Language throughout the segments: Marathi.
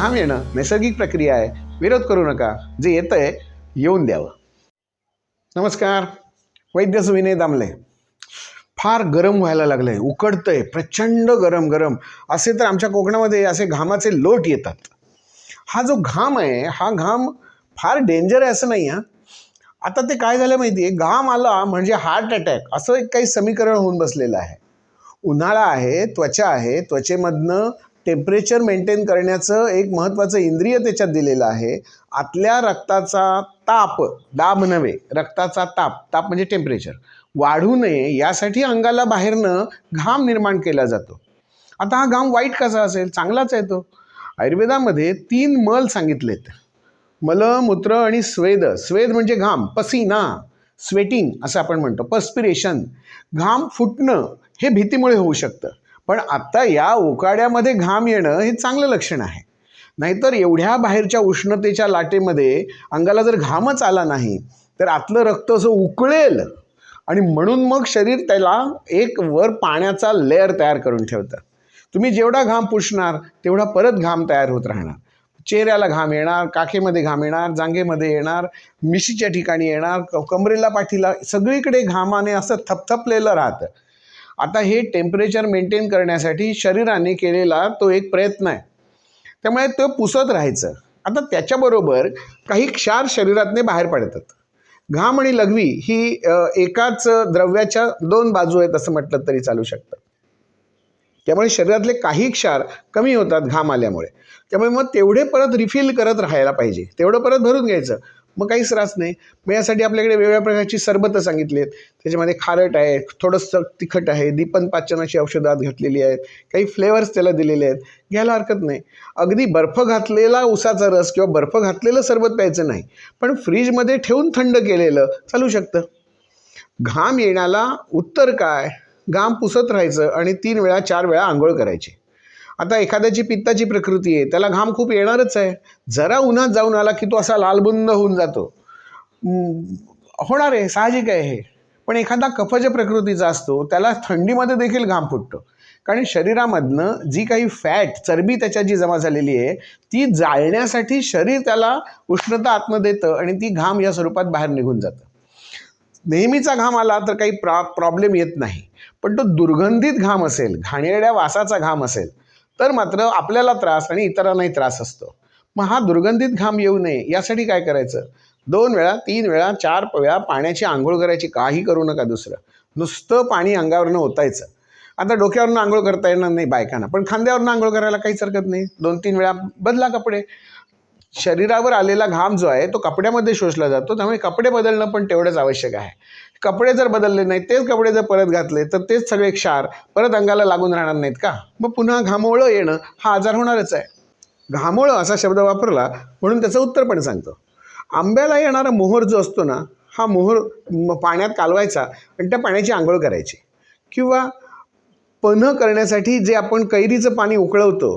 घाम येणं नैसर्गिक प्रक्रिया आहे. विरोध करू नका. जे येतं आहे येऊन द्यावं. नमस्कार. वैद्य सुविनय दामले. फार गरम व्हायला लागलं आहे उकडतंय. प्रचंड गरम गरम. असे तर आमच्या कोकणामध्ये असे घामाचे लोट येतात. हा जो घाम आहे हा घाम फार डेंजर आहे असं नाही हां. आता ते काय झालं माहिती आहे घाम आला म्हणजे हार्ट अटॅक असं एक काही समीकरण होऊन बसलेलं आहे. उन्हाळा आहे त्वचा आहे. त्वचेमधनं टेम्परेचर मेंटेन करण्याचं एक महत्त्वाचं इंद्रिय त्याच्यात दिलेलं आहे. आतल्या रक्ताचा ताप दाब नव्हे रक्ताचा ताप ताप म्हणजे टेम्परेचर वाढू नये यासाठी अंगाला बाहेरनं घाम निर्माण केला जातो. आता हा घाम वाईट कसा असेल? चांगलाच आहे तो. आयुर्वेदामध्ये तीन मल सांगितलेत. मल मूत्र आणि स्वेद. स्वेद म्हणजे घाम पसीना स्वेटिंग असं आपण म्हणतो. पर्स्पिरेशन घाम फुटणं हे भीतीमुळे होऊ शकतं. पण आत्ता या उकाड्यामध्ये घाम येणं हे चांगलं लक्षण आहे. नाहीतर एवढ्या बाहेरच्या उष्णतेच्या लाटेमध्ये अंगाला जर घामच आला नाही तर आतलं रक्त असं उकळेल आणि म्हणून मग शरीर त्याला एक वर पाण्याचा लेअर तयार करून ठेवतं. तुम्ही जेवढा घाम पुसणार तेवढा परत घाम तयार होत राहणार. चेहऱ्याला घाम येणार काखेमध्ये घाम येणार जांगेमध्ये येणार मिशीच्या ठिकाणी येणार क- कमरेला पाठीला सगळीकडे घामाने असं थपथपलेलं राहतं. आता हे टेम्परेचर मेंटेन करण्यासाठी शरीराने केलेला तो एक प्रयत्न आहे. त्यामुळे तो पुसत राहायचं. आता त्याच्याबरोबर काही क्षार शरीरातने बाहेर पडतात. घाम आणि लघवी ही एकाच द्रव्याच्या दोन बाजू आहेत असं म्हटलं तरी चालू शकतं. त्यामुळे शरीरातले काही क्षार कमी होतात घाम आल्यामुळे. त्यामुळे मग तेवढे परत रिफिल करत राहायला पाहिजे. तेवढं परत भरून घ्यायचं. मग काहीच त्रास नाही. मग यासाठी आपल्याकडे वेगवेगळ्या प्रकारची सरबतं सांगितली आहेत. त्याच्यामध्ये खारट आहे थोडंसं तिखट आहे दीपन पाचनाची औषधं आत घातलेली आहेत. काही फ्लेवर्स त्याला दिलेले आहेत. घ्यायला हरकत नाही. अगदी बर्फ घातलेला उसाचा रस किंवा बर्फ घातलेलं सरबत प्यायचं नाही. पण फ्रीजमध्ये ठेवून थंड केलेलं चालू शकतं. घाम येण्याला उत्तर काय? घाम पुसत राहायचं आणि तीन वेळा चार वेळा आंघोळ करायची. आता एखाद्याची पित्ताची प्रकृती आहे त्याला घाम खूप येणारच आहे. जरा उन्हात जाऊन आला की तो असा लालबुंद होऊन जातो. होणार आहे साहजिक आहे हे. पण एखादा कफज प्रकृतीचा असतो त्याला थंडीमध्ये देखील घाम फुटतो. कारण शरीरामधनं जी काही फॅट चरबी त्याच्या जी जमा झालेली आहे ती जाळण्यासाठी शरीर त्याला उष्णता आत्म देतं आणि ती घाम या स्वरूपात बाहेर निघून जातं. नेहमीचा घाम आला तर काही प्रा प्रॉब्लेम येत नाही. पण तो दुर्गंधित घाम असेल घाणेरड्या वासाचा घाम असेल तर मात्र आपल्याला त्रास आणि इतरांनाही त्रास असतो. मग हा दुर्गंधित घाम येऊ नये यासाठी काय करायचं? दोन वेळा तीन वेळा चार वेळा पाण्याची आंघोळ करायची काही करू नका दुसरं. नुसतं पाणी अंगावरनं ओतायचं. आता डोक्यावरनं आंघोळ करता येणार नाही बायकांना पण खांद्यावरनं आंघोळ करायला काहीच हरकत नाही. दोन तीन वेळा बदला कपडे. शरीरावर आलेला घाम जो आहे तो कपड्यामध्ये शोषला जातो त्यामुळे कपडे बदलणं पण तेवढंच आवश्यक आहे. कपडे जर बदलले नाही तेच कपडे जर परत घातले तर तेच सगळे क्षार परत अंगाला लागून राहणार नाहीत का? मग पुन्हा घामोळं येणं हा आजार होणारच आहे. घामोळं असा शब्द वापरला म्हणून त्याचं उत्तर पण सांगतो. आंब्याला येणारा मोहर जो असतो ना हा मोहर पाण्यात कालवायचा आणि त्या पाण्याची आंघोळ करायची. किंवा पन्ह करण्यासाठी जे आपण कैरीचं पाणी उकळवतो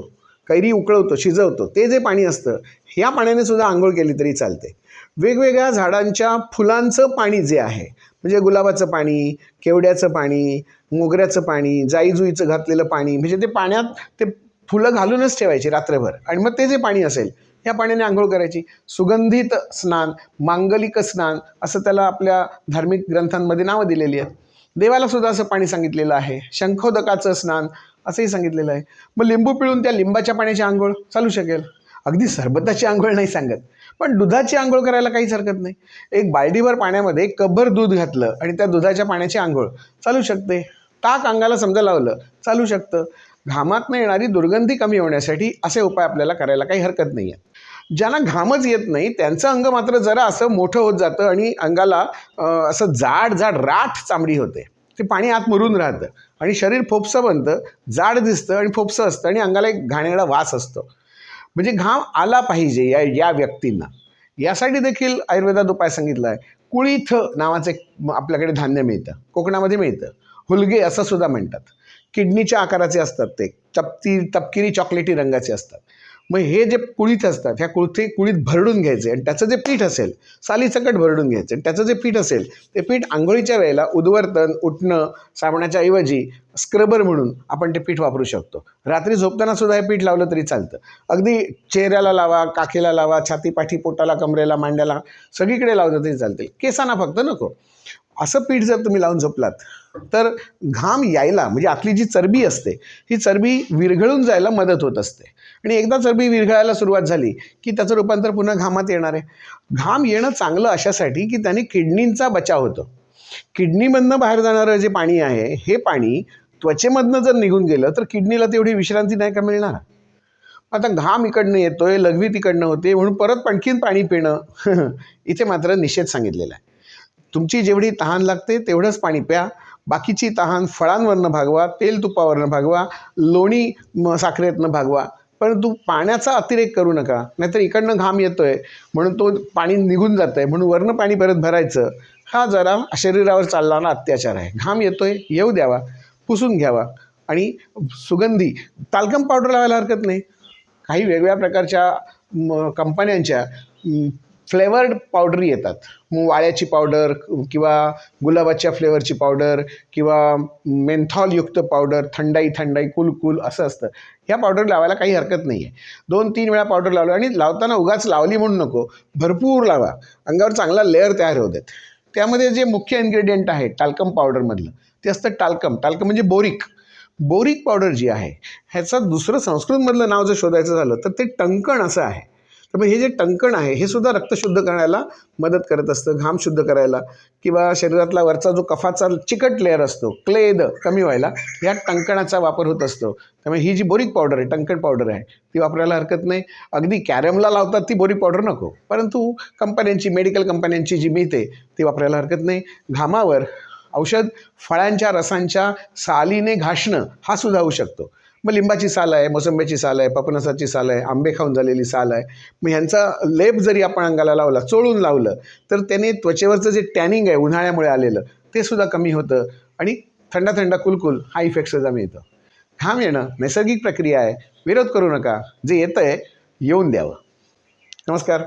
कैरी उकळवतो शिजवतो ते जे पाणी असतं ह्या पाण्याने सुद्धा आंघोळ केली तरी चालते. वेगवेगळ्या झाडांच्या फुलांचं पाणी जे आहे म्हणजे गुलाबाचं पाणी केवड्याचं पाणी मोगऱ्याचं पाणी जाईजुईचं घातलेलं पाणी म्हणजे ते पाण्यात ते फुलं घालूनच ठेवायची रात्रभर. आणि मग ते जे पाणी असेल या पाण्याने आंघोळ करायची. सुगंधित स्नान मांगलिक स्नान असं त्याला आपल्या धार्मिक ग्रंथांमध्ये नावं दिलेली आहेत. देवाला सुद्धा असं पाणी सांगितलेलं आहे. शंखोदकाचं स्नान असंही सांगितलेलं आहे. मग लिंबू पिळून त्या लिंबाच्या पाण्याची आंघोळ चालू शकेल? अगदी सरबताची आंघोळ नाही सांगत. पण दुधाची आंघोळ करायला काहीच हरकत नाही. एक बालडीभर पाण्यामध्ये कब्बर दूध घातलं आणि त्या दुधाच्या पाण्याची आंघोळ चालू शकते. ताक अंगाला समजा लावलं चालू शकतं. घामातनं येणारी दुर्गंधी कमी होण्यासाठी असे उपाय आपल्याला करायला काही हरकत नाही आहे ज्यांना घामच येत नाही त्यांचं अंग मात्र जरा असं मोठं होत जातं आणि अंगाला असं जाड जाड राठ चामडी होते. ते पाणी आत मुरून राहतं आणि शरीर फोपसं बनतं जाड दिसतं आणि फोपसं असतं आणि अंगाला एक घाणेरडा वास असतो. म्हणजे घाम आला पाहिजे या या व्यक्तींना. यासाठी देखील आयुर्वेदात उपाय सांगितला आहे. कुळीथ नावाचं एक आपल्याकडे धान्य मिळतं. कोकणामध्ये मिळतं. हुलगे असं सुद्धा म्हणतात. किडनीच्या आकाराचे असतात ते. तपती तपकिरी चॉकलेटी रंगाचे असतात. मग हे जे कुळीत असतात ह्या कुळथे कुळीत भरडून घ्यायचे आणि त्याचं जे पीठ असेल सालीसकट भरडून घ्यायचं आणि त्याचं जे पीठ असेल ते पीठ आंघोळीच्या वेळेला उद्वर्तन उठणं साबणाच्या ऐवजी स्क्रबर म्हणून आपण ते पीठ वापरू शकतो. रात्री झोपताना सुद्धा हे पीठ लावलं तरी चालतं. अगदी चेहऱ्याला लावा काखेला लावा छातीपाठी पोटाला कमरेला मांड्याला सगळीकडे लावलं तरी चालतील. केसांना फक्त नको. असं पीठ जर तुम्ही लावून झोपलात तर घाम यायला म्हणजे आपली जी चरबी असते ही चरबी विरघळून जायला मदत होत असते. आणि एकदा चरबी विरघळायला सुरुवात झाली की त्याचं रूपांतर पुन्हा घामात येणार आहे. घाम येणं चांगलं अशासाठी की त्याने किडनींचा बचाव होतो. किडनीमधनं बाहेर जाणारं जे पाणी आहे हे पाणी त्वचेमधनं जर निघून गेलं तर किडनीला तेवढी विश्रांती नाही का मिळणार? आता घाम इकडनं येतोय लघवी तिकडनं होते म्हणून परत आणखीन पाणी पिणं इथे मात्र निषेध सांगितलेला आहे. तुमची जेवढी तहान लागते तेवढंच पाणी प्या. बाकीची तहान फळांवरनं भागवा तेल तुपावरनं भागवा लोणी म साखरेतनं भागवा. परंतु पाण्याचा अतिरेक करू नका नाहीतर इकडनं घाम येतोय म्हणून तो पाणी निघून जातं आहे म्हणून वरनं पाणी परत भरायचं. हा जरा शरीरावर चालणारा अत्याचार आहे. घाम येतोय येऊ द्यावा पुसून घ्यावा. आणि सुगंधी तालकम पावडर लावायला हरकत नाही. काही वेगवेगळ्या प्रकारच्या म, कंपन्यांच्या फ्लेवर्ड पावडरी येतात. वाळ्याची पावडर किंवा गुलाबाच्या फ्लेवरची पावडर किंवा मेंथॉलयुक्त पावडर थंडाई थंडाई कूल कूल असं असतं. ह्या पावडर लावायला काही हरकत नाही आहे दोन तीन वेळा पावडर लावलं आणि लावताना उगाच लावली म्हणून नको. भरपूर लावा. अंगावर चांगला लेअर तयार होत आहेत त्यामध्ये जे मुख्य इन्ग्रेडियंट आहे टाल्कम पावडरमधलं ते असतं टाल्कम टाल्कम म्हणजे बोरिक. बोरिक पावडर जी आहे ह्याचं दुसरं संस्कृतमधलं नाव जर शोधायचं झालं तर ते टंकण असं आहे. तर मग हे जे टंकण आहे हे सुद्धा रक्त शुद्ध करण्याला मदत करत असतं घाम शुद्ध करायला. किंवा शरीरातला वरचा जो कफाचा चिकट लेअर असतो क्लेद कमी व्हायला या टंकणाचा वापर होत असतो. त्यामुळे ही जी बोरिक पावडर आहे टंकण पावडर आहे ती वापरायला हरकत नाही. अगदी कॅरमला लावतात ती बोरिक पावडर नको. परंतु कंपन्यांची मेडिकल कंपन्यांची जी मिळते ती वापरायला हरकत नाही. घामावर औषध फळांच्या रसांच्या सालीने घासणं हा सुद्धा होऊ शकतो. मग लिंबाची साल आहे मोसंब्याची साल आहे पपनसाची साल आहे आंबे खाऊन झालेली साल आहे. मग ह्यांचा लेप जरी आपण अंगाला लावला चोळून लावलं तर त्याने त्वचेवरचं जे टॅनिंग आहे उन्हाळ्यामुळे आलेलं ते सुद्धा कमी होतं आणि थंडा थंडा कुलकुल हा इफेक्ट सुद्धा मिळतं. घाम येणं नैसर्गिक प्रक्रिया आहे. विरोध करू नका. जे येतं आहे येऊन द्यावं. नमस्कार.